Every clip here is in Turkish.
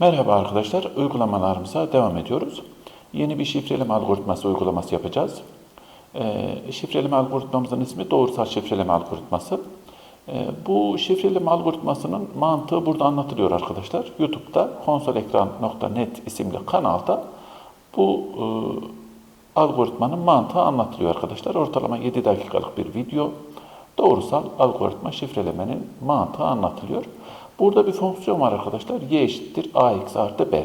Merhaba arkadaşlar, uygulamalarımıza devam ediyoruz. Yeni bir şifreleme algoritması uygulaması yapacağız. Ee, şifreleme algoritmamızın ismi doğrusal şifreleme algoritması. Ee, bu şifreleme algoritmasının mantığı burada anlatılıyor arkadaşlar. YouTube'da konsolekran.net isimli kanalda bu e, algoritmanın mantığı anlatılıyor arkadaşlar. Ortalama 7 dakikalık bir video. Doğrusal algoritma şifrelemenin mantığı anlatılıyor. Burada bir fonksiyon var arkadaşlar. Y eşittir ax artı b.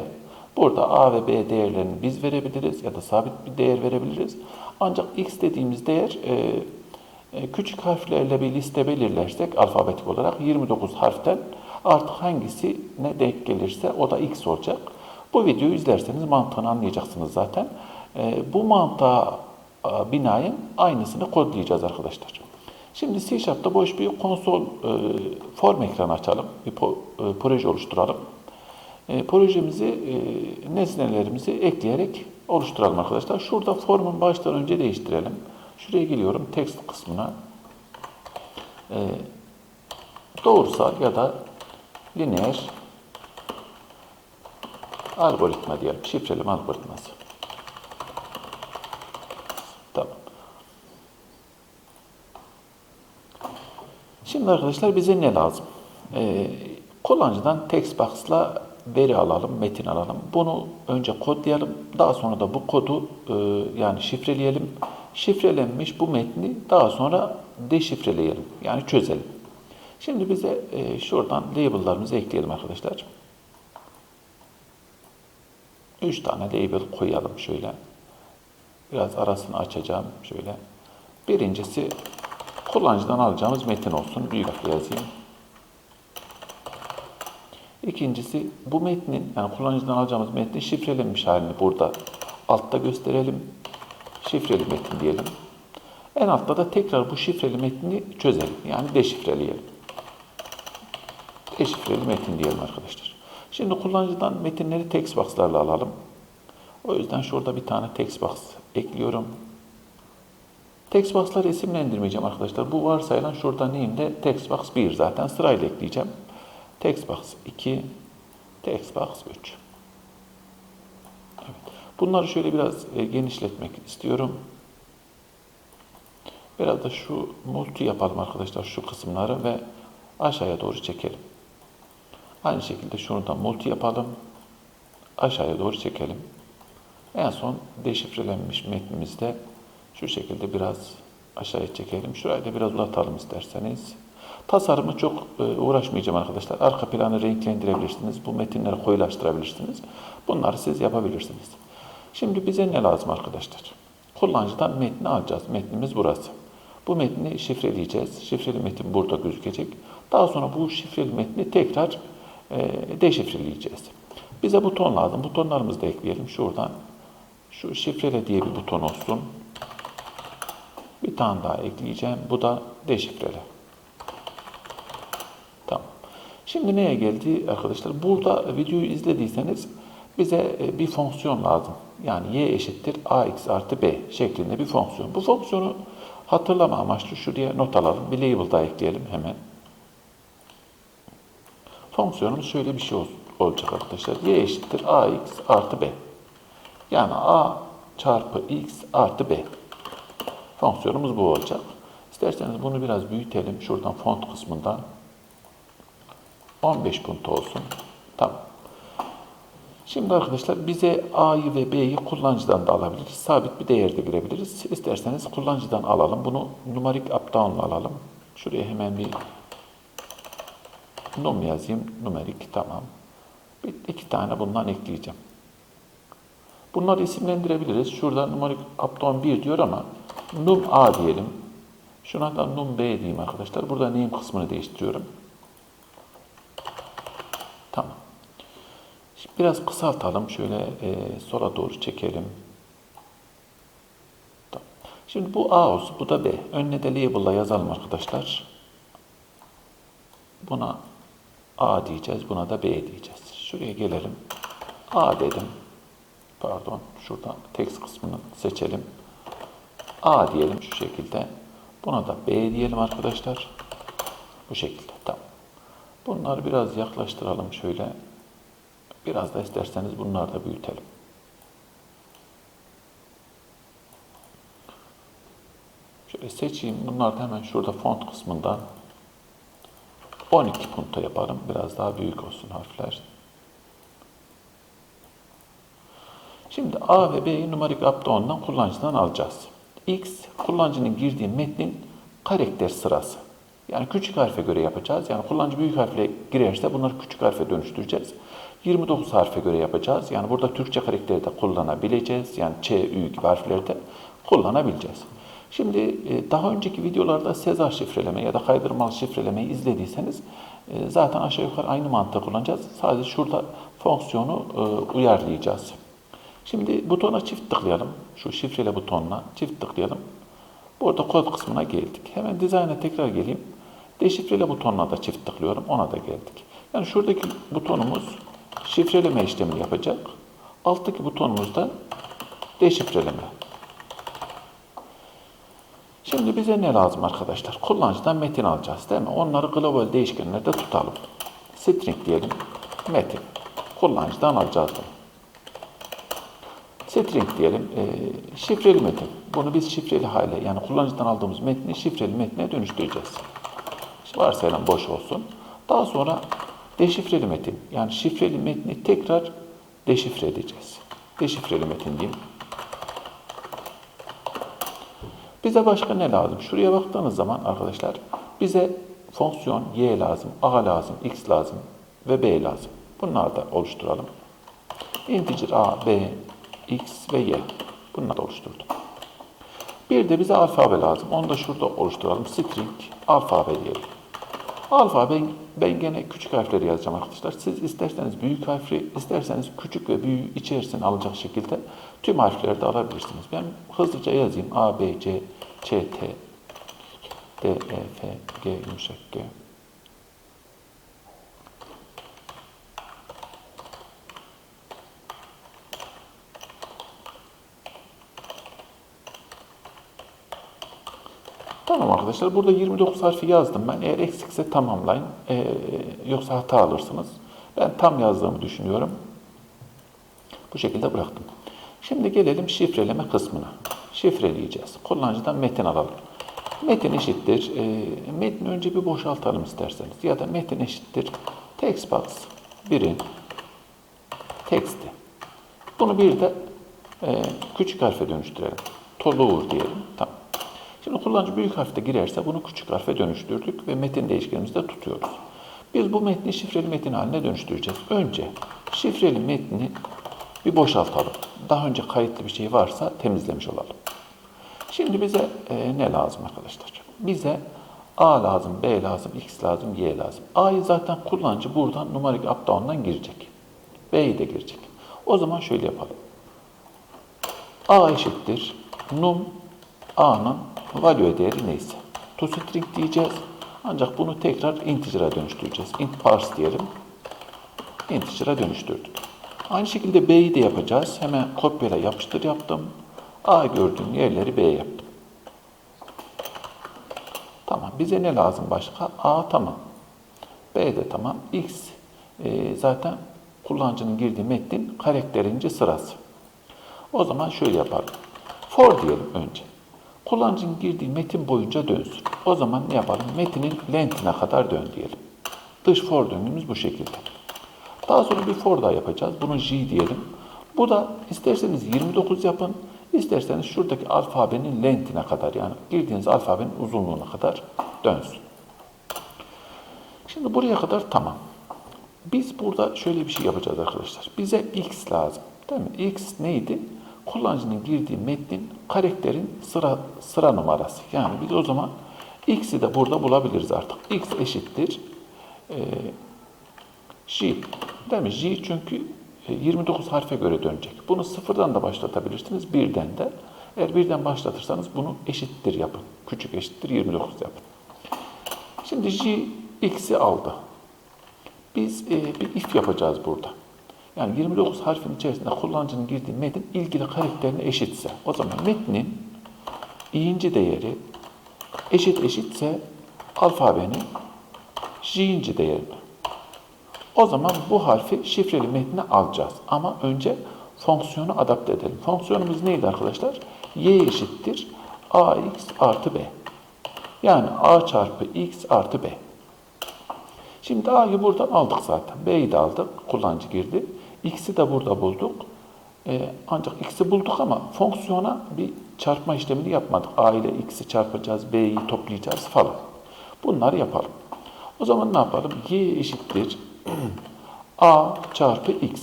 Burada a ve b değerlerini biz verebiliriz ya da sabit bir değer verebiliriz. Ancak x dediğimiz değer e, e, küçük harflerle bir liste belirlersek alfabetik olarak 29 harften artık hangisine denk gelirse o da x olacak. Bu videoyu izlerseniz mantığını anlayacaksınız zaten. E, bu mantığa binaen aynısını kodlayacağız arkadaşlar. Şimdi C Sharp'ta boş bir konsol e, form ekranı açalım. Bir po, e, proje oluşturalım. E, projemizi, e, nesnelerimizi ekleyerek oluşturalım arkadaşlar. Şurada formun baştan önce değiştirelim. Şuraya geliyorum text kısmına. E, doğrusal ya da lineer algoritma diyelim. Şifreleme algoritması. Tamam. Şimdi arkadaşlar bize ne lazım? Ee, kullanıcıdan text box'la veri alalım, metin alalım. Bunu önce kodlayalım. Daha sonra da bu kodu e, yani şifreleyelim. Şifrelenmiş bu metni daha sonra deşifreleyelim. Yani çözelim. Şimdi bize e, şuradan label'larımızı ekleyelim arkadaşlar. 3 tane label koyalım şöyle. Biraz arasını açacağım şöyle. Birincisi kullanıcıdan alacağımız metin olsun. Büyük harfle yazayım. İkincisi bu metnin yani kullanıcıdan alacağımız metnin şifrelenmiş halini burada altta gösterelim. Şifreli metin diyelim. En altta da tekrar bu şifreli metni çözelim. Yani deşifreleyelim. Deşifreli metin diyelim arkadaşlar. Şimdi kullanıcıdan metinleri text box'larla alalım. O yüzden şurada bir tane text box ekliyorum. Text box'ları isimlendirmeyeceğim arkadaşlar. Bu varsayılan şurada name'de text box 1 zaten sırayla ekleyeceğim. Text box 2, text box 3. Evet. Bunları şöyle biraz e, genişletmek istiyorum. Biraz da şu multi yapalım arkadaşlar şu kısımları ve aşağıya doğru çekelim. Aynı şekilde şunu da multi yapalım. Aşağıya doğru çekelim. En son deşifrelenmiş metnimizde şu şekilde biraz aşağıya çekelim. Şurayı da biraz uzatalım isterseniz. Tasarımı çok e, uğraşmayacağım arkadaşlar. Arka planı renklendirebilirsiniz. Bu metinleri koyulaştırabilirsiniz. Bunları siz yapabilirsiniz. Şimdi bize ne lazım arkadaşlar? Kullanıcıdan metni alacağız. Metnimiz burası. Bu metni şifreleyeceğiz. Şifreli metin burada gözükecek. Daha sonra bu şifreli metni tekrar e, deşifreleyeceğiz. Bize buton lazım. Butonlarımızı da ekleyelim. Şuradan şu şifrele diye bir buton olsun. Bir tane daha ekleyeceğim. Bu da deşifrele. Tamam. Şimdi neye geldi arkadaşlar? Burada videoyu izlediyseniz bize e, bir fonksiyon lazım. Yani y eşittir ax artı b şeklinde bir fonksiyon. Bu fonksiyonu hatırlama amaçlı şuraya not alalım. Bir label daha ekleyelim hemen. Fonksiyonumuz şöyle bir şey olacak arkadaşlar. y eşittir ax artı b. Yani a çarpı x artı b. Fonksiyonumuz bu olacak. İsterseniz bunu biraz büyütelim. Şuradan font kısmından 15 punt olsun. Tamam. Şimdi arkadaşlar bize A'yı ve B'yi kullanıcıdan da alabiliriz. Sabit bir değerde girebiliriz. İsterseniz kullanıcıdan alalım. Bunu numarik up down'la alalım. Şuraya hemen bir num yazayım. Numerik tamam. Bir, iki tane bundan ekleyeceğim. Bunları isimlendirebiliriz. Şurada numarik up down 1 diyor ama num A diyelim. Şuna da num B diyeyim arkadaşlar. Burada name kısmını değiştiriyorum. Tamam. Şimdi biraz kısaltalım. Şöyle e, sola doğru çekelim. Tamam. Şimdi bu A olsun. Bu da B. Önüne de label'la yazalım arkadaşlar. Buna A diyeceğiz. Buna da B diyeceğiz. Şuraya gelelim. A dedim. Pardon. Şuradan text kısmını seçelim. A diyelim şu şekilde. Buna da B diyelim arkadaşlar. Bu şekilde. Tamam. Bunları biraz yaklaştıralım şöyle. Biraz da isterseniz bunları da büyütelim. Şöyle seçeyim. Bunlar da hemen şurada font kısmından 12 punto yaparım. Biraz daha büyük olsun harfler. Şimdi A ve B'yi numarik updown'dan kullanıcıdan alacağız. X kullanıcının girdiği metnin karakter sırası. Yani küçük harfe göre yapacağız. Yani kullanıcı büyük harfle girerse bunları küçük harfe dönüştüreceğiz. 29 harfe göre yapacağız. Yani burada Türkçe karakteri de kullanabileceğiz. Yani Ç, Ü gibi harfleri de kullanabileceğiz. Şimdi e, daha önceki videolarda Sezar şifreleme ya da kaydırmalı şifrelemeyi izlediyseniz e, zaten aşağı yukarı aynı mantığı kullanacağız. Sadece şurada fonksiyonu e, uyarlayacağız. Şimdi butona çift tıklayalım. Şu şifrele butonuna çift tıklayalım. Burada kod kısmına geldik. Hemen dizayna tekrar geleyim. Deşifrele butonuna da çift tıklıyorum. Ona da geldik. Yani şuradaki butonumuz şifreleme işlemini yapacak. Alttaki butonumuz da deşifreleme. Şimdi bize ne lazım arkadaşlar? Kullanıcıdan metin alacağız değil mi? Onları global değişkenlerde tutalım. String diyelim. Metin. Kullanıcıdan alacağız bunu. String diyelim. E, şifreli metin. Bunu biz şifreli hale yani kullanıcıdan aldığımız metni şifreli metne dönüştüreceğiz. İşte varsayalım boş olsun. Daha sonra deşifreli metin. Yani şifreli metni tekrar deşifre edeceğiz. Deşifreli metin diyeyim. Bize başka ne lazım? Şuraya baktığınız zaman arkadaşlar bize fonksiyon y lazım, a lazım, x lazım ve b lazım. Bunları da oluşturalım. Integer a, b, x ve y. Bunları oluşturdum. Bir de bize alfabe lazım. Onu da şurada oluşturalım. String alfabe diyelim. Alfabe ben, ben gene küçük harfleri yazacağım arkadaşlar. Siz isterseniz büyük harfleri, isterseniz küçük ve büyüğü içerisine alacak şekilde tüm harfleri de alabilirsiniz. Ben hızlıca yazayım. A, B, C, Ç, T, D, E, F, G, yumuşak G. Tamam arkadaşlar. Burada 29 harfi yazdım ben. Eğer eksikse tamamlayın. Ee, yoksa hata alırsınız. Ben tam yazdığımı düşünüyorum. Bu şekilde bıraktım. Şimdi gelelim şifreleme kısmına. Şifreleyeceğiz. Kullanıcıdan metin alalım. Metin eşittir. E, metni önce bir boşaltalım isterseniz. Ya da metin eşittir. Textbox birin teksti. Bunu bir de e, küçük harfe dönüştürelim. Toluğur diyelim. Tamam. Şimdi kullanıcı büyük harfte girerse bunu küçük harfe dönüştürdük ve metin değişkenimizde tutuyoruz. Biz bu metni şifreli metin haline dönüştüreceğiz. Önce şifreli metni bir boşaltalım. Daha önce kayıtlı bir şey varsa temizlemiş olalım. Şimdi bize e, ne lazım arkadaşlar? Bize A lazım, B lazım, X lazım, Y lazım. A'yı zaten kullanıcı buradan numarik updown'dan girecek. B'yi de girecek. O zaman şöyle yapalım. A eşittir num A'nın value değeri neyse. ToString diyeceğiz. Ancak bunu tekrar integer'a dönüştüreceğiz. int parse diyelim. Integer'a dönüştürdük. Aynı şekilde B'yi de yapacağız. Hemen kopyala yapıştır yaptım. A gördüğüm yerleri B yaptım. Tamam. Bize ne lazım başka? A tamam. B de tamam. X e, zaten kullanıcının girdiği metnin karakterinci sırası. O zaman şöyle yapalım. For diyelim önce. Kullanıcının girdiği metin boyunca dönsün. O zaman ne yapalım? Metinin length'ine kadar dön diyelim. Dış for döngümüz bu şekilde. Daha sonra bir for daha yapacağız. Bunu J diyelim. Bu da isterseniz 29 yapın, isterseniz şuradaki alfabenin length'ine kadar yani girdiğiniz alfabenin uzunluğuna kadar dönsün. Şimdi buraya kadar tamam. Biz burada şöyle bir şey yapacağız arkadaşlar. Bize x lazım. Değil mi? x neydi? Kullanıcının girdiği metnin karakterin sıra sıra numarası. Yani biz o zaman x'i de burada bulabiliriz artık. x eşittir e, j. Değil mi? j çünkü 29 harfe göre dönecek. Bunu sıfırdan da başlatabilirsiniz, birden de. Eğer birden başlatırsanız bunu eşittir yapın. Küçük eşittir 29 yapın. Şimdi j x'i aldı. Biz e, bir if yapacağız burada. Yani 29 harfin içerisinde kullanıcının girdiği metin ilgili karakterine eşitse, o zaman metnin i'inci değeri eşit eşitse alfabenin j'inci değerini. O zaman bu harfi şifreli metne alacağız. Ama önce fonksiyonu adapte edelim. Fonksiyonumuz neydi arkadaşlar? y eşittir ax artı b. Yani a çarpı x artı b. Şimdi a'yı buradan aldık zaten. b'yi de aldık. Kullanıcı girdi. X'i de burada bulduk. Ee, ancak x'i bulduk ama fonksiyona bir çarpma işlemini yapmadık. a ile x'i çarpacağız, b'yi toplayacağız falan. Bunları yapalım. O zaman ne yapalım? y eşittir a çarpı x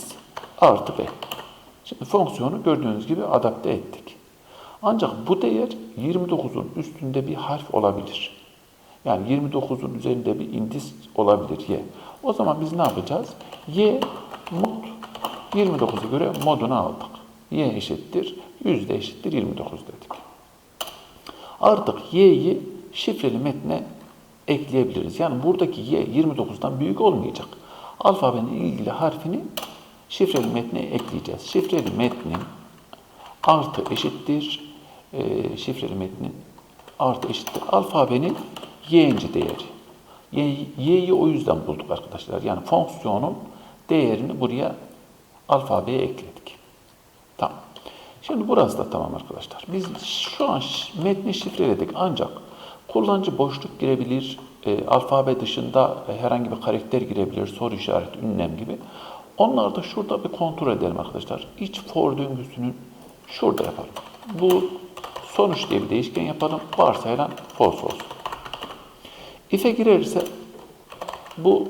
artı b. Şimdi fonksiyonu gördüğünüz gibi adapte ettik. Ancak bu değer 29'un üstünde bir harf olabilir. Yani 29'un üzerinde bir indis olabilir y. O zaman biz ne yapacağız? y mod 29'a göre modunu aldık. y eşittir, yüzde eşittir 29 dedik. Artık y'yi şifreli metne ekleyebiliriz. Yani buradaki y 29'dan büyük olmayacak. Alfabenin ilgili harfini şifreli metne ekleyeceğiz. Şifreli metnin artı eşittir, e, şifreli metnin artı eşittir alfabenin y'inci değeri. Y'yi o yüzden bulduk arkadaşlar. Yani fonksiyonun değerini buraya alfabeye ekledik. Tamam. Şimdi burası da tamam arkadaşlar. Biz şu an metni şifreledik ancak kullanıcı boşluk girebilir, e, alfabe dışında herhangi bir karakter girebilir, soru işareti, ünlem gibi. Onları da şurada bir kontrol edelim arkadaşlar. İç for döngüsünün şurada yapalım. Bu sonuç diye bir değişken yapalım. Varsayılan false olsun. If'e girerse bu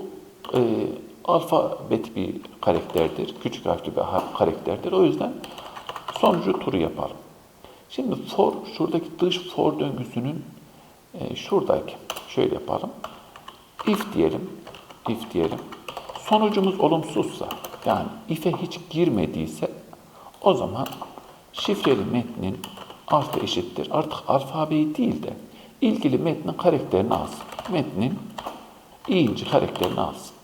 e, alfabet bir karakterdir. Küçük harfli bir karakterdir. O yüzden sonucu turu yapalım. Şimdi for, şuradaki dış for döngüsünün e, şuradaki şöyle yapalım. If diyelim. If diyelim. Sonucumuz olumsuzsa yani if'e hiç girmediyse o zaman şifreli metnin artı eşittir. Artık alfabeyi değil de ilgili metnin karakterini alsın. Metnin iyinci karakterini alsın.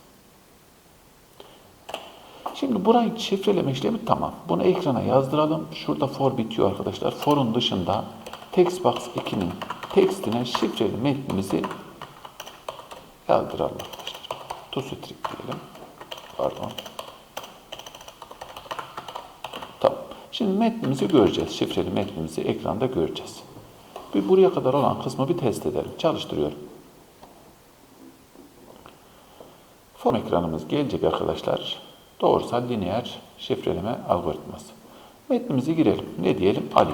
Şimdi burayı şifreleme işlemi tamam. Bunu ekrana yazdıralım. Şurada for bitiyor arkadaşlar. For'un dışında textbox 2'nin tekstine şifreli metnimizi yazdıralım arkadaşlar. To string diyelim. Pardon. Tamam. Şimdi metnimizi göreceğiz. Şifreli metnimizi ekranda göreceğiz. Bir buraya kadar olan kısmı bir test edelim. Çalıştırıyorum. Form ekranımız gelecek arkadaşlar. Doğrusal lineer şifreleme algoritması. Metnimize girelim. Ne diyelim? Ali.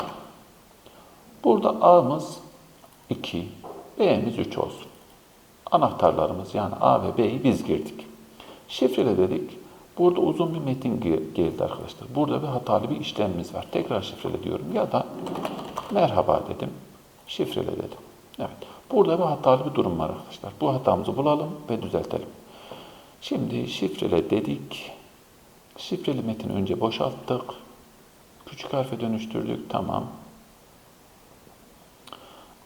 Burada A'mız 2, B'miz 3 olsun. Anahtarlarımız yani A ve B'yi biz girdik. Şifrele dedik. Burada uzun bir metin ge- geldi arkadaşlar. Burada bir hatalı bir işlemimiz var. Tekrar şifrele diyorum. Ya da merhaba dedim. Şifrele dedim. Evet. Burada bir hatalı bir durum var arkadaşlar. Bu hatamızı bulalım ve düzeltelim. Şimdi şifrele dedik. Şifreli metin önce boşalttık. Küçük harfe dönüştürdük. Tamam.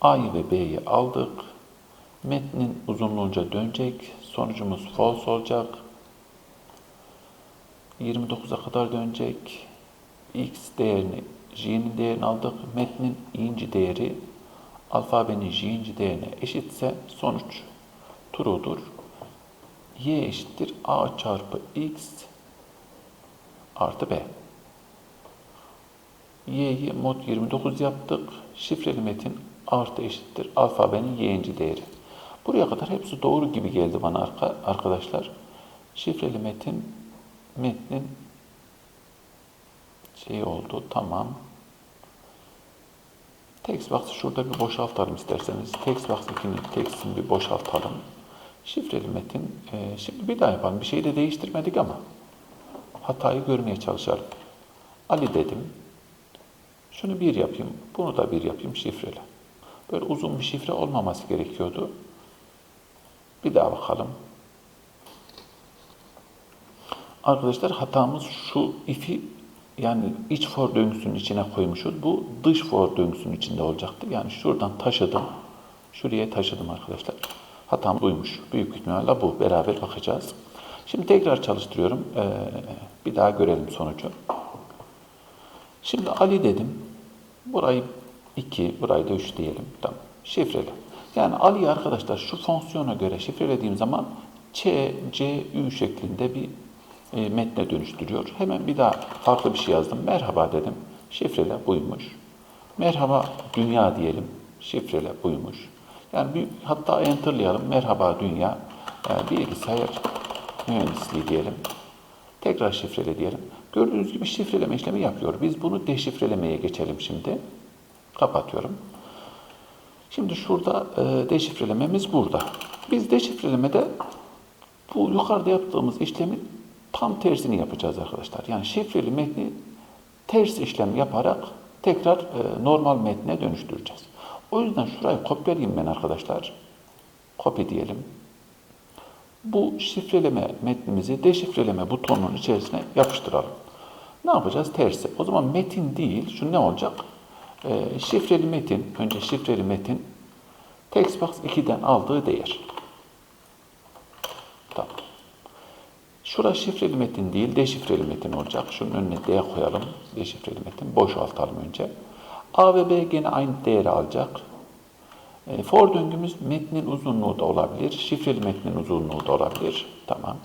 A'yı ve B'yi aldık. Metnin uzunluğunca dönecek. Sonucumuz false olacak. 29'a kadar dönecek. X değerini, J'nin değerini aldık. Metnin inci değeri alfabenin J'inci değerine eşitse sonuç true'dur. Y eşittir A çarpı X artı B. Y'yi mod 29 yaptık. Şifreli metin artı eşittir alfabenin y'inci değeri. Buraya kadar hepsi doğru gibi geldi bana arka, arkadaşlar. Şifreli metin metnin şey oldu tamam. Textbox'ı şurada bir boşaltalım isterseniz. Textbox 2'nin text'ini bir boşaltalım. Şifreli metin. e, şimdi bir daha yapalım. Bir şey de değiştirmedik ama hatayı görmeye çalışalım. Ali dedim. Şunu bir yapayım, bunu da bir yapayım şifreli. Böyle uzun bir şifre olmaması gerekiyordu. Bir daha bakalım. Arkadaşlar hatamız şu if'i yani iç for döngüsünün içine koymuşuz. Bu dış for döngüsünün içinde olacaktı. Yani şuradan taşıdım. Şuraya taşıdım arkadaşlar. Hatam buymuş. Büyük ihtimalle bu. Beraber bakacağız. Şimdi tekrar çalıştırıyorum. Ee, bir daha görelim sonucu. Şimdi Ali dedim. Burayı 2, burayı da 3 diyelim. Tamam. Şifreli. Yani Ali'yi arkadaşlar şu fonksiyona göre şifrelediğim zaman Ç, C, Ü şeklinde bir e, metne dönüştürüyor. Hemen bir daha farklı bir şey yazdım. Merhaba dedim. Şifrele buymuş. Merhaba dünya diyelim. Şifrele buymuş. Yani bir, hatta enterlayalım. Merhaba dünya. Yani bilgisayar mühendisliği diyelim. Tekrar şifrele diyelim. Gördüğünüz gibi şifreleme işlemi yapıyor. Biz bunu deşifrelemeye geçelim şimdi. Kapatıyorum. Şimdi şurada e, deşifrelememiz burada. Biz deşifrelemede bu yukarıda yaptığımız işlemin tam tersini yapacağız arkadaşlar. Yani şifreli metni ters işlem yaparak tekrar e, normal metne dönüştüreceğiz. O yüzden şurayı kopyalayayım ben arkadaşlar. Copy diyelim. Bu şifreleme metnimizi deşifreleme butonunun içerisine yapıştıralım. Ne yapacağız? Tersi. O zaman metin değil, şu ne olacak? Ee, şifreli metin, önce şifreli metin, Textbox 2'den aldığı değer. Tamam. Şura şifreli metin değil, deşifreli metin olacak. Şunun önüne D koyalım. Deşifreli metin. Boşaltalım önce. A ve B gene aynı değeri alacak. E, for döngümüz metnin uzunluğu da olabilir. Şifreli metnin uzunluğu da olabilir. Tamam.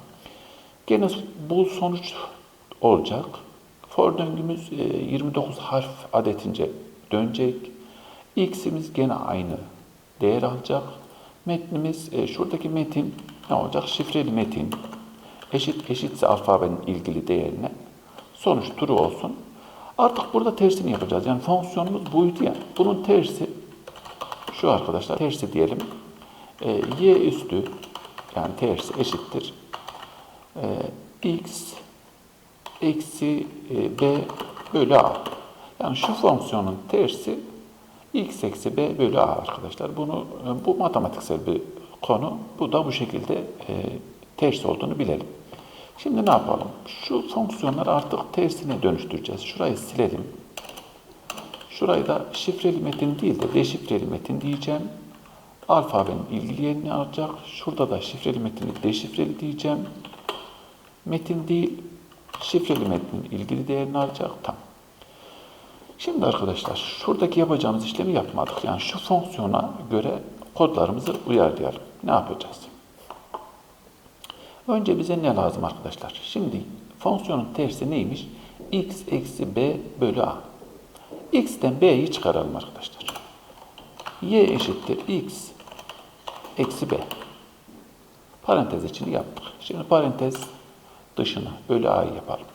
Gene bu sonuç olacak. For döngümüz e, 29 harf adetince dönecek. X'imiz gene aynı değer alacak. Metnimiz, e, şuradaki metin ne olacak? Şifreli metin eşit eşitse alfabenin ilgili değerine sonuç true olsun. Artık burada tersini yapacağız. Yani fonksiyonumuz buydu ya. Bunun tersi şu arkadaşlar. Tersi diyelim. E, y üstü yani tersi eşittir. E, x eksi e, b bölü a. Yani şu fonksiyonun tersi x eksi b bölü a arkadaşlar. Bunu e, bu matematiksel bir konu. Bu da bu şekilde e, ters olduğunu bilelim. Şimdi ne yapalım? Şu fonksiyonları artık tersine dönüştüreceğiz. Şurayı silelim. Şurayı da şifreli metin değil de deşifreli metin diyeceğim. Alfabenin ilgili yerini alacak. Şurada da şifreli metini deşifreli diyeceğim. Metin değil, şifreli metnin ilgili değerini alacak. Tamam. Şimdi arkadaşlar şuradaki yapacağımız işlemi yapmadık. Yani şu fonksiyona göre kodlarımızı uyarlayalım. Ne yapacağız? Önce bize ne lazım arkadaşlar? Şimdi fonksiyonun tersi neymiş? x eksi b bölü a. x'ten b'yi çıkaralım arkadaşlar. y eşittir x eksi b. Parantez içini yaptık. Şimdi parantez dışına bölü a'yı yapalım.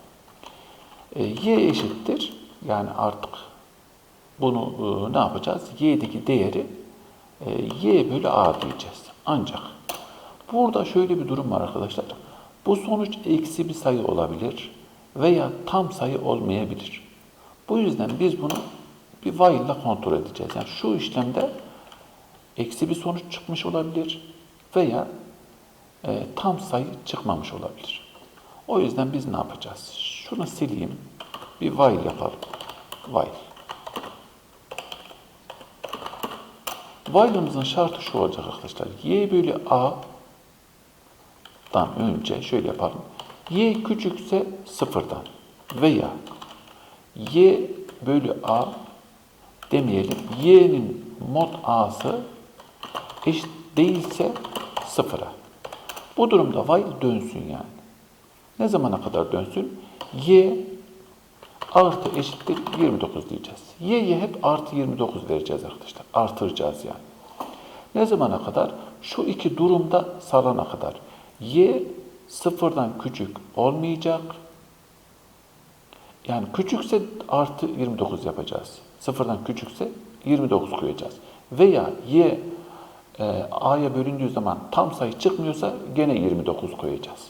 E, y eşittir yani artık bunu e, ne yapacağız? y'deki değeri e, y bölü a diyeceğiz. Ancak burada şöyle bir durum var arkadaşlar. Bu sonuç eksi bir sayı olabilir veya tam sayı olmayabilir. Bu yüzden biz bunu bir while ile kontrol edeceğiz. Yani şu işlemde eksi bir sonuç çıkmış olabilir veya e, tam sayı çıkmamış olabilir. O yüzden biz ne yapacağız? Şunu sileyim. Bir while yapalım. While. While'ımızın şartı şu olacak arkadaşlar. Y bölü A'dan önce şöyle yapalım. Y küçükse sıfırdan veya Y bölü A demeyelim. Y'nin mod A'sı eşit değilse sıfıra. Bu durumda while dönsün yani. Ne zamana kadar dönsün? Y artı eşittir 29 diyeceğiz. Y'ye hep artı 29 vereceğiz arkadaşlar. Artıracağız yani. Ne zamana kadar? Şu iki durumda sağlana kadar. Y sıfırdan küçük olmayacak. Yani küçükse artı 29 yapacağız. Sıfırdan küçükse 29 koyacağız. Veya y e, a'ya bölündüğü zaman tam sayı çıkmıyorsa gene 29 koyacağız.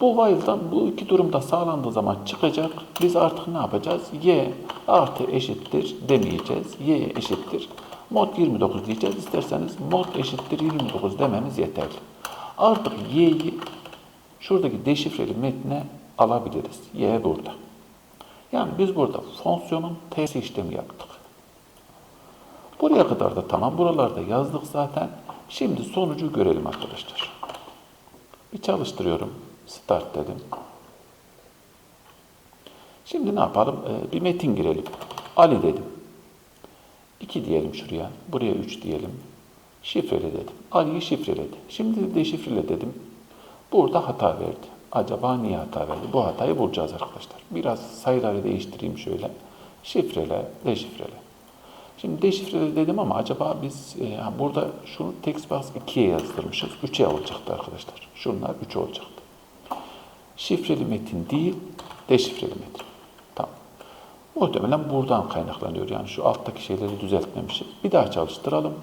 Bu while'dan bu iki durumda sağlandığı zaman çıkacak. Biz artık ne yapacağız? Y artı eşittir demeyeceğiz. Y eşittir. Mod 29 diyeceğiz. İsterseniz mod eşittir 29 dememiz yeterli. Artık y'yi şuradaki deşifreli metne alabiliriz. Y burada. Yani biz burada fonksiyonun tersi işlemi yaptık. Buraya kadar da tamam. Buralarda yazdık zaten. Şimdi sonucu görelim arkadaşlar. Bir çalıştırıyorum. Start dedim. Şimdi ne yapalım? Ee, bir metin girelim. Ali dedim. 2 diyelim şuraya. Buraya 3 diyelim. Şifrele dedim. Ali'yi şifreledi. Şimdi de deşifrele dedim. Burada hata verdi. Acaba niye hata verdi? Bu hatayı bulacağız arkadaşlar. Biraz sayıları değiştireyim şöyle. Şifrele, deşifrele. Şimdi deşifrele dedim ama acaba biz e, burada şunu text box 2'ye yazdırmışız. 3'e olacaktı arkadaşlar. Şunlar 3 olacaktı. Şifreli metin değil, deşifreli metin. Tamam. Muhtemelen buradan kaynaklanıyor. Yani şu alttaki şeyleri düzeltmemişim. Bir daha çalıştıralım.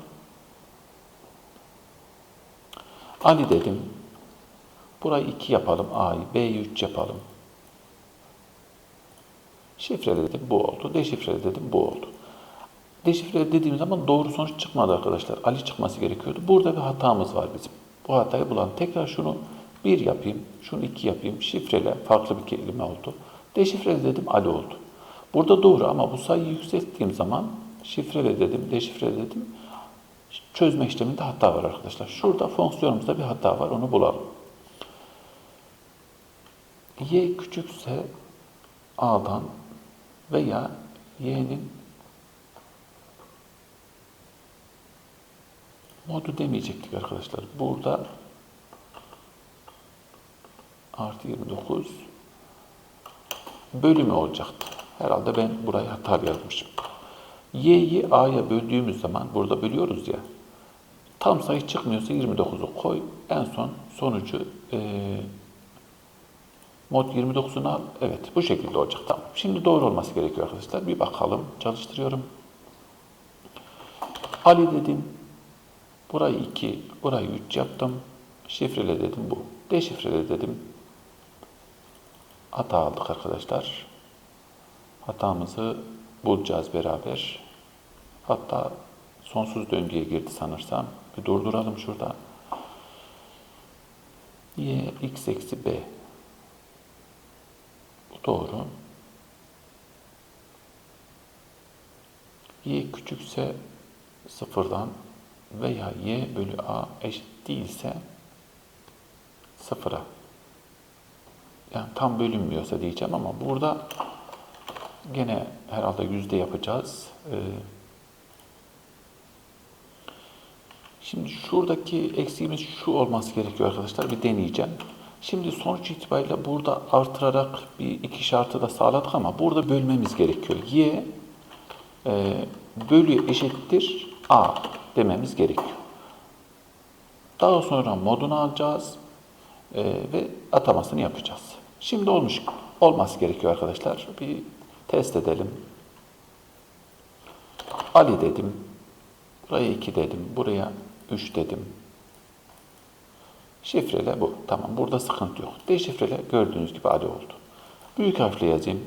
Ali dedim. Burayı 2 yapalım A'yı. B'yi 3 yapalım. Şifrele dedim bu oldu. Deşifrele dedim bu oldu. Deşifre dediğim zaman doğru sonuç çıkmadı arkadaşlar. Ali çıkması gerekiyordu. Burada bir hatamız var bizim. Bu hatayı bulan. Tekrar şunu bir yapayım, şunu iki yapayım. Şifrele farklı bir kelime oldu. Deşifrele dedim Ali oldu. Burada doğru ama bu sayıyı yükselttiğim zaman şifrele dedim, deşifrele dedim. Çözme işleminde hata var arkadaşlar. Şurada fonksiyonumuzda bir hata var. Onu bulalım. Y küçükse A'dan veya Y'nin modu demeyecektik arkadaşlar. Burada artı 29 bölümü olacaktı. Herhalde ben burayı hata yazmışım. Y'yi A'ya böldüğümüz zaman burada bölüyoruz ya. Tam sayı çıkmıyorsa 29'u koy. En son sonucu eee Mod 29'unu al. Evet bu şekilde olacak. Tamam. Şimdi doğru olması gerekiyor arkadaşlar. Bir bakalım. Çalıştırıyorum. Ali dedim. Burayı 2, burayı 3 yaptım. Şifrele dedim bu. Deşifrele dedim. Hata aldık arkadaşlar. Hatamızı bulacağız beraber. Hatta sonsuz döngüye girdi sanırsam. Bir durduralım şurada. Y x eksi b. Doğru. Y küçükse sıfırdan veya y bölü a eşit değilse sıfıra. Yani tam bölünmüyorsa diyeceğim ama burada gene herhalde yüzde yapacağız. Ee, şimdi şuradaki eksiğimiz şu olması gerekiyor arkadaşlar. Bir deneyeceğim. Şimdi sonuç itibariyle burada artırarak bir iki şartı da sağladık ama burada bölmemiz gerekiyor. Y e, bölü eşittir A dememiz gerekiyor. Daha sonra modunu alacağız e, ve atamasını yapacağız. Şimdi olmuş olması gerekiyor arkadaşlar. Bir test edelim. Ali dedim. Buraya 2 dedim. Buraya 3 dedim. Şifrele bu. Tamam burada sıkıntı yok. Deşifrele gördüğünüz gibi Ali oldu. Büyük harfle yazayım.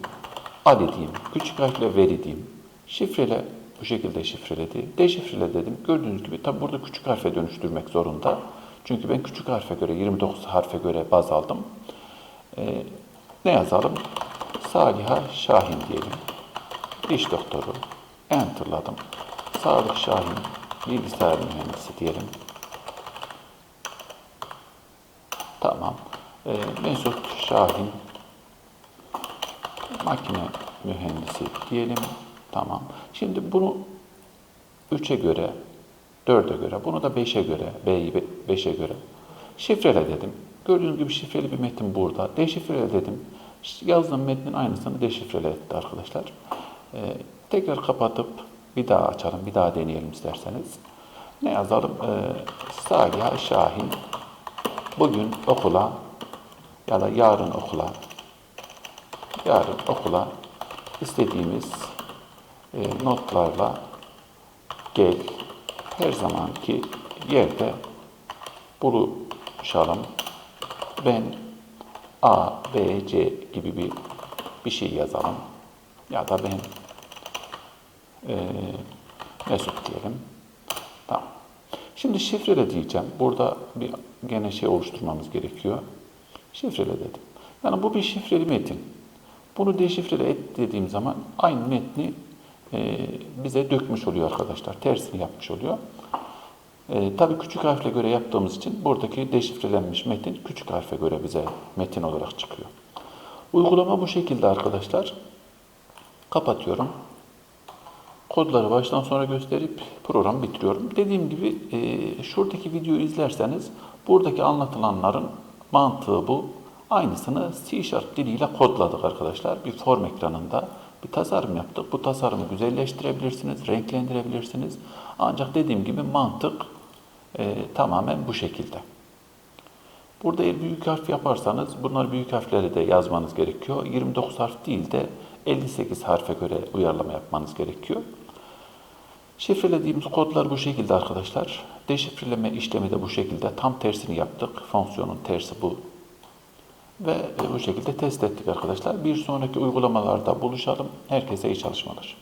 Ali diyeyim. Küçük harfle veri diyeyim. Şifrele bu şekilde şifreledi. Deşifrele dedim. Gördüğünüz gibi tabi burada küçük harfe dönüştürmek zorunda. Çünkü ben küçük harfe göre 29 harfe göre baz aldım. Ee, ne yazalım? Saliha Şahin diyelim. Diş doktoru. Enter'ladım. Salih Şahin bilgisayar mühendisi diyelim. Tamam. E, Mesut Şahin makine mühendisi diyelim. Tamam. Şimdi bunu 3'e göre, 4'e göre, bunu da 5'e göre, B'yi 5'e göre şifrele dedim. Gördüğünüz gibi şifreli bir metin burada. Deşifrele dedim. Yazdığım metnin aynısını deşifrele etti arkadaşlar. Ee, tekrar kapatıp bir daha açalım, bir daha deneyelim isterseniz. Ne yazalım? Ee, Salih Şahin bugün okula ya da yarın okula yarın okula istediğimiz e, notlarla gel her zamanki yerde buluşalım. Ben A, B, C gibi bir bir şey yazalım. Ya da ben e, Mesut diyelim. Şimdi şifrele diyeceğim. Burada bir gene şey oluşturmamız gerekiyor. Şifrele dedim. Yani bu bir şifreli metin. Bunu deşifrele et dediğim zaman aynı metni e, bize dökmüş oluyor arkadaşlar. Tersini yapmış oluyor. E, tabii küçük harfle göre yaptığımız için buradaki deşifrelenmiş metin küçük harfe göre bize metin olarak çıkıyor. Uygulama bu şekilde arkadaşlar. Kapatıyorum. Kodları baştan sona gösterip programı bitiriyorum. Dediğim gibi e, şuradaki videoyu izlerseniz buradaki anlatılanların mantığı bu. Aynısını C Sharp diliyle kodladık arkadaşlar. Bir form ekranında bir tasarım yaptık. Bu tasarımı güzelleştirebilirsiniz, renklendirebilirsiniz. Ancak dediğim gibi mantık e, tamamen bu şekilde. Burada eğer büyük harf yaparsanız bunları büyük harfleri de yazmanız gerekiyor. 29 harf değil de 58 harfe göre uyarlama yapmanız gerekiyor. Şifrelediğimiz kodlar bu şekilde arkadaşlar. Deşifreleme işlemi de bu şekilde. Tam tersini yaptık. Fonksiyonun tersi bu. Ve e, bu şekilde test ettik arkadaşlar. Bir sonraki uygulamalarda buluşalım. Herkese iyi çalışmalar.